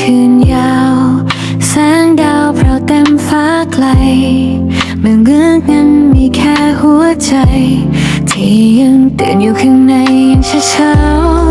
คืนยาว แสงดาวเพราะเต็มฟ้าไกลเมื่อเงือกนั้นมีแค่หัวใจ ที่ยังตื่นอยู่ข้างในยังเช้า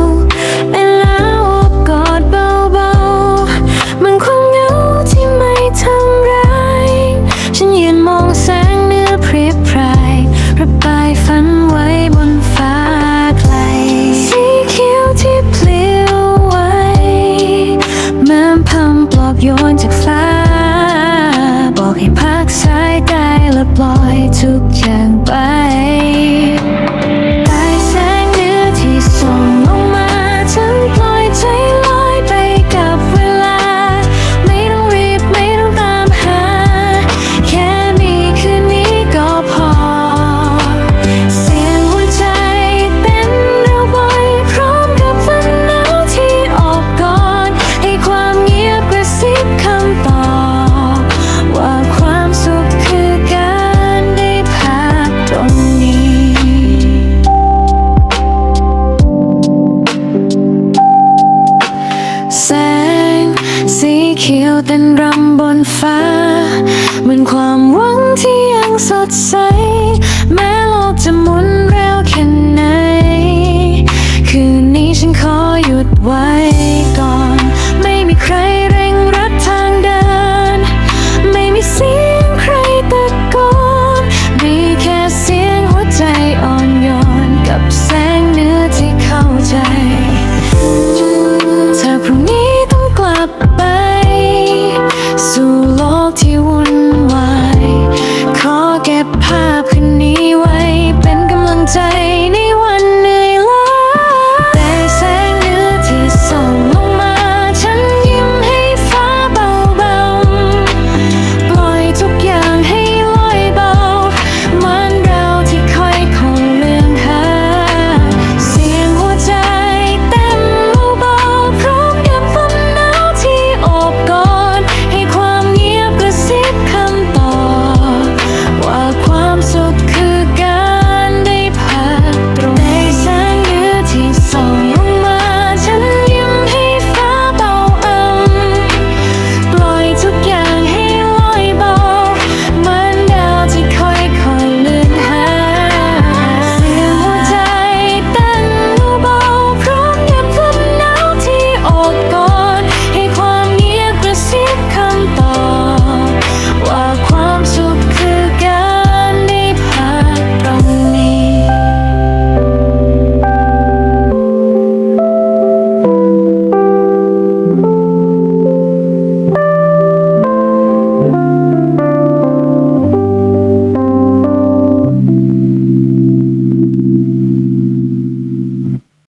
แสงสีเขียวเต้นรำบนฟ้า เหมือนความหวังที่ยังสดใส แม้โลกจะหมุนเร็วแค่ไหน คืนนี้ฉันขอหยุดไว้ก่อน ไม่มีใครเร่งรัดทางเดิน ไม่มีเสียงใครตะโกนมีแค่เสียงหัวใจอ่อนโยนกับแสงเนื้อที่เข้าใจ เธอพรุ่งนี้